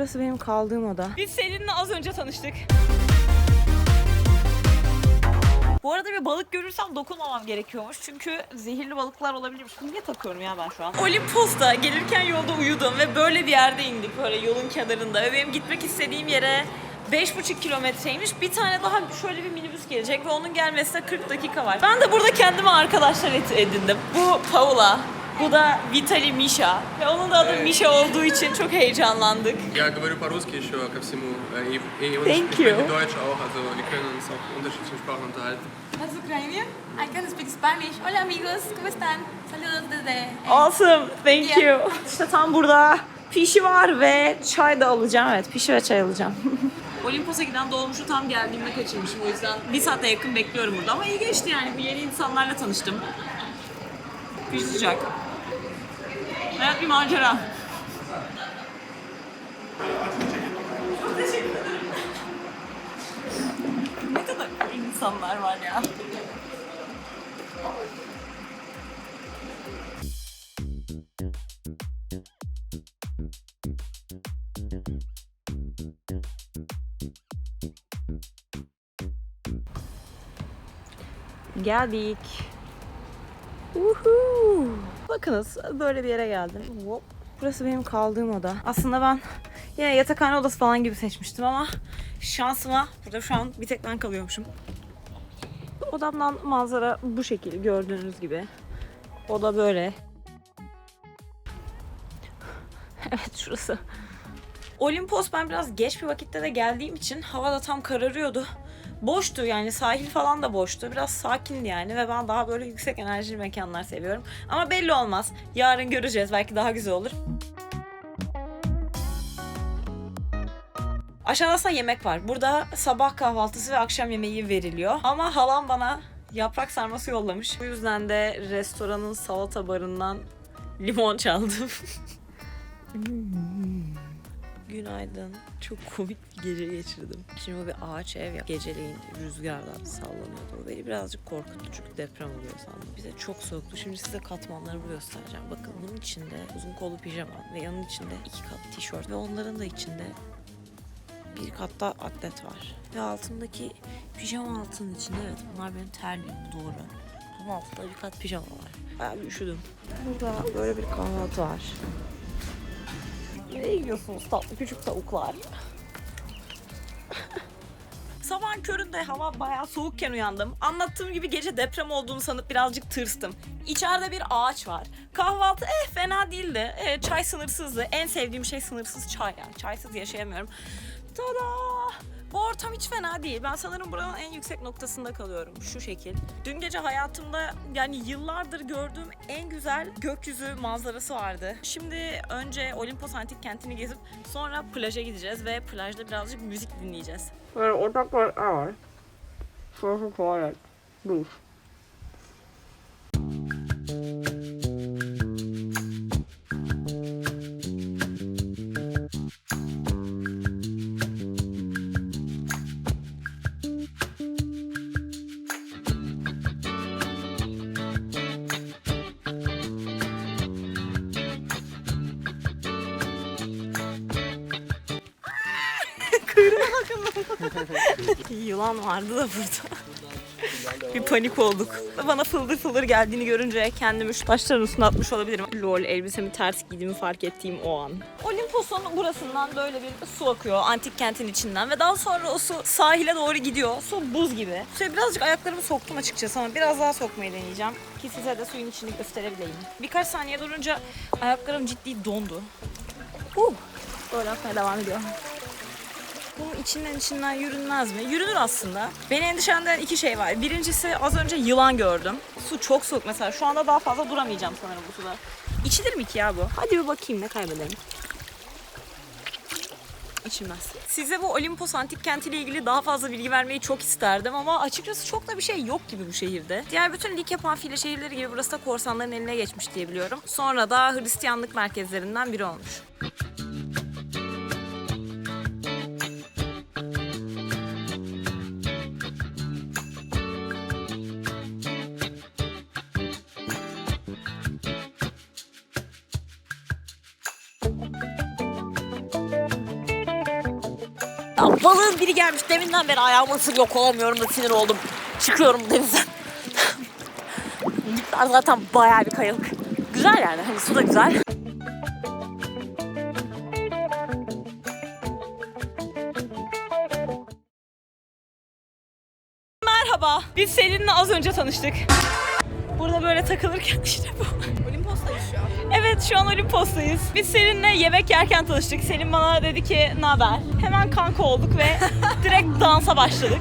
Burası benim kaldığım oda. Biz Selin'le az önce tanıştık. Bu arada bir balık görürsem dokunmamam gerekiyormuş. Çünkü zehirli balıklar olabilirmiş. Bunu niye takıyorum ya ben şu an? Olimpos'ta gelirken yolda uyudum ve böyle bir yerde indik böyle yolun kenarında. Ve benim gitmek istediğim yere 5,5 kilometreymiş. Bir tane daha şöyle bir minibüs gelecek ve onun gelmesine 40 dakika var. Ben de burada kendime arkadaşlar edindim. Bu Paula. Bu da Vitali Misha. Ve onun da adı Misha olduğu için çok heyecanlandık. Я говорю по-русски еще ко всему. э, И, и он Thank spricht you. Deutsch auch, also wir können uns auch unterschiedlichen Sprachen unterhalten. ¿Vas Ucrania? I can speak Spanish. Hola amigos, ¿cómo están? Saludos desde... eh, Awesome. Thank Yeah. you. İşte tam burada pişi var ve çay da alacağım. Evet pişi ve çay alacağım. Olimpos'a giden dolmuşu tam geldiğimde kaçırmışım. O yüzden bir saate yakın bekliyorum burada. Ama iyi geçti yani. Bu yeni insanlarla tanıştım. Piş sıcak. Hayat bir macera. Çok teşekkür ederim. ne kadar insanlar var ya. Geldik. Uhu. Bakınız böyle bir yere geldim. Hop. Burası benim kaldığım oda. Aslında ben yine yatakhane odası falan gibi seçmiştim ama şansıma burada şu an bir tek ben kalıyormuşum. Odamdan manzara bu şekil gördüğünüz gibi. Oda böyle. evet şurası. Olimpos ben biraz geç bir vakitte de geldiğim için hava da tam kararıyordu. Boştu yani sahil falan da boştu. Biraz sakindi yani ve ben daha böyle yüksek enerjili mekanlar seviyorum. Ama belli olmaz. Yarın göreceğiz. Belki daha güzel olur. Aşağıda aslında yemek var. Burada sabah kahvaltısı ve akşam yemeği veriliyor. Ama halam bana yaprak sarması yollamış. Bu yüzden de restoranın salata barından limon çaldım. Günaydın. Çok komik bir gece geçirdim. Şimdi bu bir ağaç ev ya. Geceleyin rüzgardan sallanıyordu. O beni birazcık korkuttu çünkü deprem oluyor sandım. Bize çok soğuktu. Şimdi size katmanlarımı göstereceğim. Bakın bunun içinde uzun kollu pijama ve yanın içinde iki kat tişört ve onların da içinde bir katta atlet var. Ve altındaki pijama altının içinde evet bunlar benim terliğim bu doğru. Ama altında bir kat pijama var. Bir üşüdüm. Burada böyle bir kahvaltı var. Nereye gidiyorsunuz tatlı küçük tavuklar? Sabahın köründe hava bayağı soğukken uyandım. Anlattığım gibi gece deprem olduğunu sanıp birazcık tırstım. İçeride bir ağaç var. Kahvaltı eh fena değildi. Eh, çay sınırsızdı. En sevdiğim şey sınırsız çay yani. Çaysız yaşayamıyorum. Tada! Bu ortam hiç fena değil. Ben sanırım buranın en yüksek noktasında kalıyorum. Şu şekil. Dün gece hayatımda yani yıllardır gördüğüm en güzel gökyüzü manzarası vardı. Şimdi önce Olimpos Antik Kenti'ni gezip sonra plaja gideceğiz ve plajda birazcık müzik dinleyeceğiz. Böyle otaklar var. Şurası tuvalet. Duş. Yılan vardı da burada. bir panik olduk. Bana fıldır fıldır geldiğini görünce kendimi şu taşların üstüne atmış olabilirim. Lol elbisemi ters giydiğimi fark ettiğim o an. Olimpos'un burasından böyle bir su akıyor antik kentin içinden ve daha sonra o su sahile doğru gidiyor. Su buz gibi. Suya birazcık ayaklarımı soktum açıkçası ama biraz daha sokmayı deneyeceğim. Ki size de suyun içini gösterebileyim. Birkaç saniye durunca ayaklarım ciddi dondu. Uh, böyle atmaya devam ediyor. Bunun içinden içinden yürünmez mi? Yürünür aslında. Beni endişelendiren iki şey var. Birincisi az önce yılan gördüm. Su çok soğuk mesela. Şu anda daha fazla duramayacağım sanırım bu suda. İçilir mi ki ya bu? Hadi bir bakayım ne kaybedelim. İçilmez. Size bu Olimpos Antik Kenti ile ilgili daha fazla bilgi vermeyi çok isterdim ama açıkçası çok da bir şey yok gibi bu şehirde. Diğer bütün lig yapan file şehirleri gibi burası da korsanların eline geçmiş diye biliyorum. Sonra da Hristiyanlık merkezlerinden biri olmuş. Balığın biri gelmiş. Deminden beri ayağımı ısır yok olamıyorum da sinir oldum. Çıkıyorum denizden. Dipler zaten bayağı bir kayalık. Güzel yani. Hani su da güzel. Merhaba. Biz Selin'le az önce tanıştık. Burada böyle takılırken işte bu. Evet şu an Olimpos'tayız. Biz Selin'le yemek yerken tanıştık. Selin bana dedi ki ne haber? Hemen kanka olduk ve direkt dansa başladık.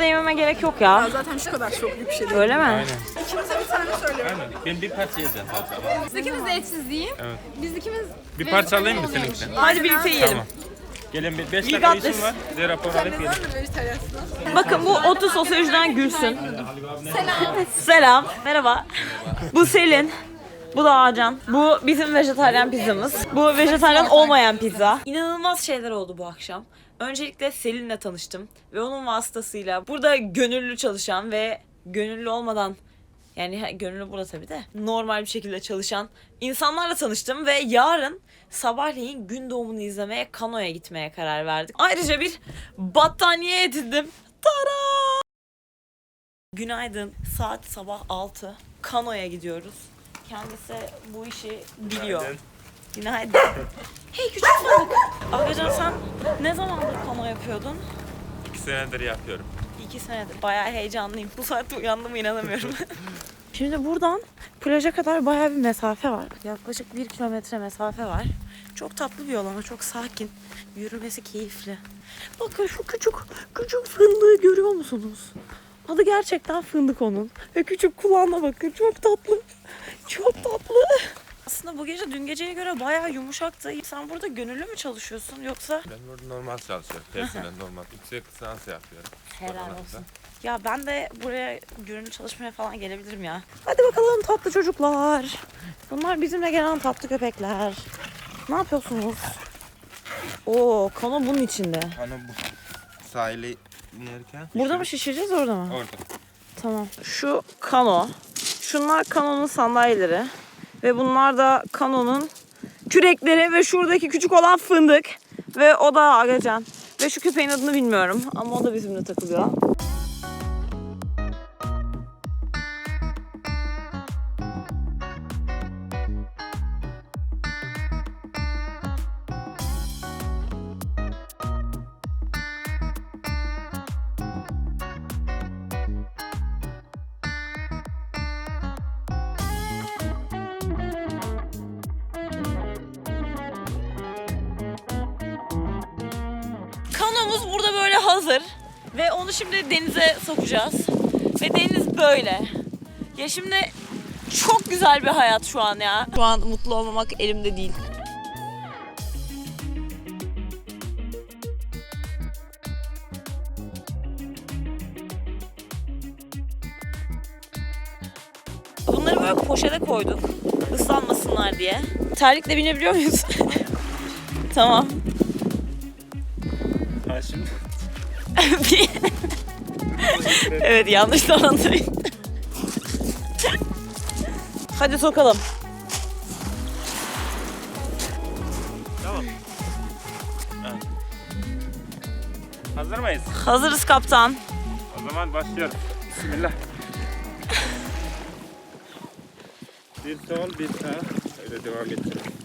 Da yememe gerek yok ya. Zaten şu kadar çok büyük şey değil. Öyle mi? İkimize bir tane söylüyorum. Aynen. Ben bir parça yiyeceğim sadece. Biz ikimiz de etsiz değil. Evet. Biz ikimiz... Bir parça alayım mı seninkinden? Hadi birlikte yiyelim. Tamam. Gelin bir 5 You dakika işim var. Size rapor alıp gelin. Bakın bu otu sosyolojiden Gülsün. Selam. Selam. Merhaba. Bu Selin. Bu da Acan. Bu bizim vejetaryen pizzamız. Bu vejetaryen olmayan pizza. İnanılmaz şeyler oldu bu akşam. Öncelikle Selin'le tanıştım ve onun vasıtasıyla burada gönüllü çalışan ve gönüllü olmadan yani gönüllü burada tabii de normal bir şekilde çalışan insanlarla tanıştım ve yarın sabahleyin gün doğumunu izlemeye kanoya gitmeye karar verdik. Ayrıca bir battaniye edindim. Tada! Günaydın. Saat sabah 6. Kanoya gidiyoruz. Kendisi bu işi biliyor. Günaydın. Günaydın. hey küçük balık. Agacan sen ne zamandır kano yapıyordun? 2 senedir yapıyorum. İki senedir. Bayağı heyecanlıyım. Bu saatte uyandım inanamıyorum. Şimdi buradan plaja kadar bayağı bir mesafe var. Yaklaşık bir kilometre mesafe var. Çok tatlı bir yol ama çok sakin. Yürümesi keyifli. Bakın şu küçük küçük fındığı görüyor musunuz? Adı gerçekten fındık onun. Ve küçük kulağına bakın. Çok tatlı. Çok tatlı. Aslında bu gece dün geceye göre bayağı yumuşaktı. Sen burada gönüllü mü çalışıyorsun yoksa? Ben burada normal çalışıyorum. Personel normal. Yüksek lisans yapıyorum. Helal olsun. Ya ben de buraya gönüllü çalışmaya falan gelebilirim ya. Hadi bakalım tatlı çocuklar. Bunlar bizimle gelen tatlı köpekler. Ne yapıyorsunuz? Oo, kano bunun içinde. Hani bu sahile inerken. Burada mı şişireceğiz orada mı? Orada. Tamam. Şu kano. Şunlar kanonun sandalyeleri. Ve bunlar da kanonun kürekleri ve şuradaki küçük olan fındık. Ve o da Agacan. Ve şu köpeğin adını bilmiyorum ama o da bizimle takılıyor. Kanomuz burada böyle hazır. Ve onu şimdi denize sokacağız. Ve deniz böyle. Ya şimdi çok güzel bir hayat şu an ya. Şu an mutlu olmamak elimde değil. Bunları böyle poşete koyduk. Islanmasınlar diye. Terlikle binebiliyor muyuz? tamam. Ha şimdi. evet yanlış zamanda Hadi sokalım. Tamam. Hazır mıyız? Hazırız kaptan. O zaman başlıyoruz. Bismillah. Bir sol, bir sağ. Öyle devam edeceğiz.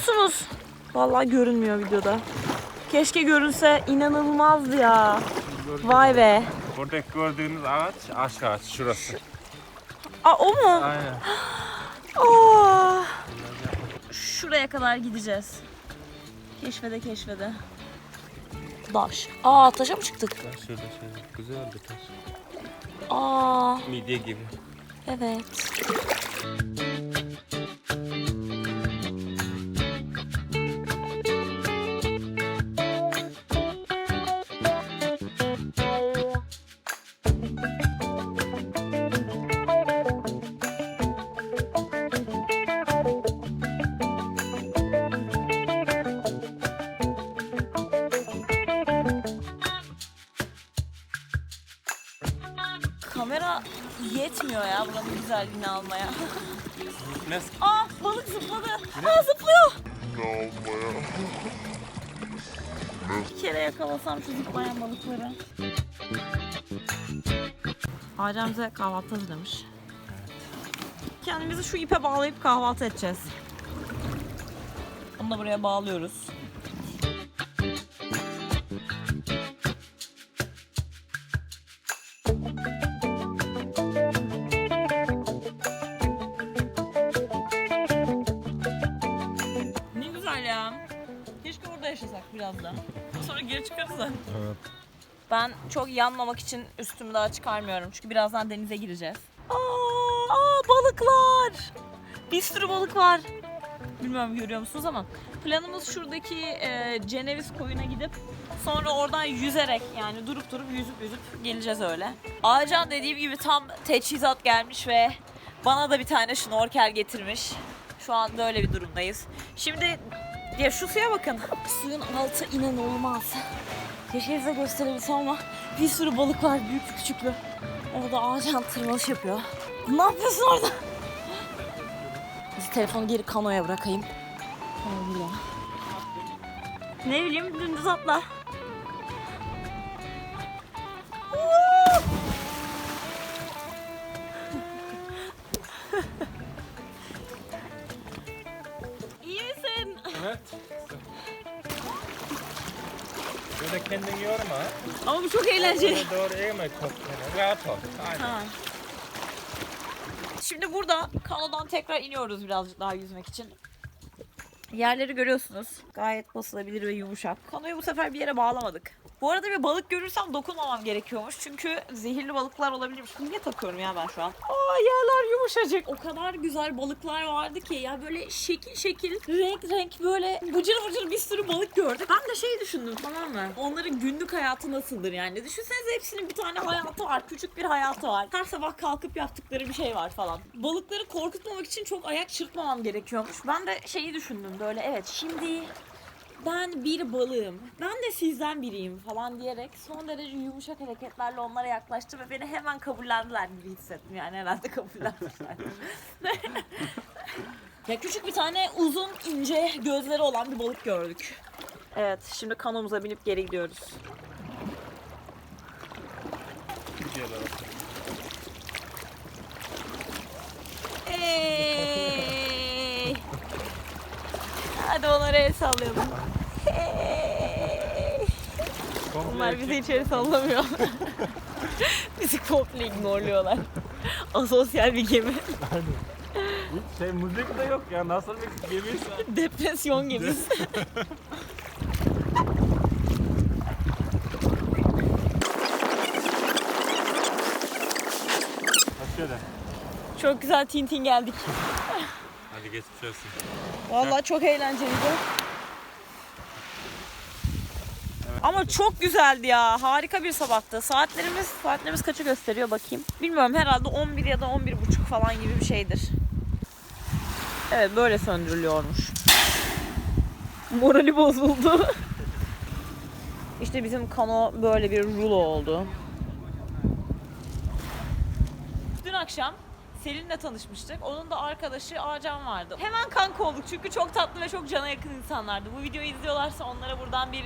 Musunuz? Vallahi görünmüyor videoda. Keşke görünse inanılmazdı ya. Vay be. Buradaki gördüğünüz ağaç aşk ağaç şurası. Aa o mu? Aynen. Aa. Şuraya kadar gideceğiz. Keşfede keşfede. Taş. Aa taşa mı çıktık? Şurada şöyle güzel bir taş. Aa Midye gibi. evet. Yetmiyor ya buranın güzelliğini almaya. Ne? Aa balık zıpladı. Aa zıplıyor. Bir kere yakalasam şu zıplayan balıkları. Adem bize kahvaltı hazırlamış. Kendimizi şu ipe bağlayıp kahvaltı edeceğiz. Onu da buraya bağlıyoruz. Evet. Ben çok yanmamak için üstümü daha çıkarmıyorum. Çünkü birazdan denize gireceğiz. Aa, aa, balıklar. Bir sürü balık var. Bilmiyorum görüyor musunuz ama planımız şuradaki e, Ceneviz koyuna gidip sonra oradan yüzerek yani durup durup yüzüp yüzüp geleceğiz öyle. Ağacan dediğim gibi tam teçhizat gelmiş ve bana da bir tane şnorkel getirmiş. Şu anda öyle bir durumdayız. Şimdi ya şu suya bakın. Suyun altı inanılmaz. Keşke size gösterebilsem ama bir sürü balık var büyüklü küçüklü. Orada ağacan tırmanış yapıyor. Ne yapıyorsun orada? Biz telefonu geri kanoya bırakayım. Allah. Ne bileyim dümdüz atla. İyi misin? Evet. Böyle kendini yorma. Ama bu çok eğlenceli. Ona doğru eğme kopyanı. Rahat ol. Aynen. Ha. Şimdi burada kanodan tekrar iniyoruz birazcık daha yüzmek için. Yerleri görüyorsunuz. Gayet basılabilir ve yumuşak. Kanoyu bu sefer bir yere bağlamadık. Bu arada bir balık görürsem dokunmamam gerekiyormuş. Çünkü zehirli balıklar olabilirmiş. Niye takıyorum ya ben şu an? Aa yerler yumuşacık. O kadar güzel balıklar vardı ki ya böyle şekil şekil, renk renk böyle bıcır bıcır bir sürü balık gördük. Ben de şey düşündüm tamam mı? Onların günlük hayatı nasıldır yani? Düşünsenize hepsinin bir tane hayatı var. Küçük bir hayatı var. Her sabah kalkıp yaptıkları bir şey var falan. Balıkları korkutmamak için çok ayak çırpmamam gerekiyormuş. Ben de şeyi düşündüm böyle evet şimdi ben bir balığım. Ben de sizden biriyim falan diyerek son derece yumuşak hareketlerle onlara yaklaştım ve beni hemen kabullendiler gibi hissettim. Yani herhalde kabullenmişler. ya küçük bir tane uzun ince gözleri olan bir balık gördük. Evet şimdi kanomuza binip geri gidiyoruz. Hey! Hadi onlara el sallayalım. Onlar bizi içeri sallamıyor. bizi komple ignorluyorlar. Asosyal bir gemi. Hiç şey müzik de yok ya. Nasıl bir gemiyse. Depresyon gemisi. Çok güzel tintin geldik. Hadi geçmiş olsun. Vallahi çok eğlenceliydi. Ama çok güzeldi ya. Harika bir sabahtı. Saatlerimiz saatlerimiz kaçı gösteriyor bakayım. Bilmiyorum herhalde 11 ya da 11 buçuk falan gibi bir şeydir. Evet böyle söndürülüyormuş. Morali bozuldu. İşte bizim kano böyle bir rulo oldu. Dün akşam Selin'le tanışmıştık. Onun da arkadaşı Ağcan vardı. Hemen kanka olduk çünkü çok tatlı ve çok cana yakın insanlardı. Bu videoyu izliyorlarsa onlara buradan bir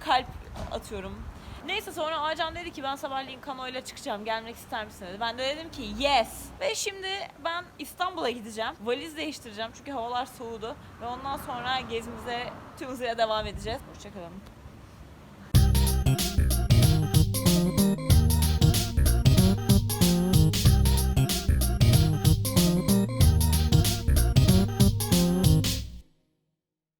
kalp atıyorum. Neyse sonra Ağcan dedi ki ben sabahleyin kanoyla çıkacağım gelmek ister misin dedi. Ben de dedim ki yes. Ve şimdi ben İstanbul'a gideceğim. Valiz değiştireceğim çünkü havalar soğudu. Ve ondan sonra gezimize tüm hızıyla devam edeceğiz. Hoşçakalın.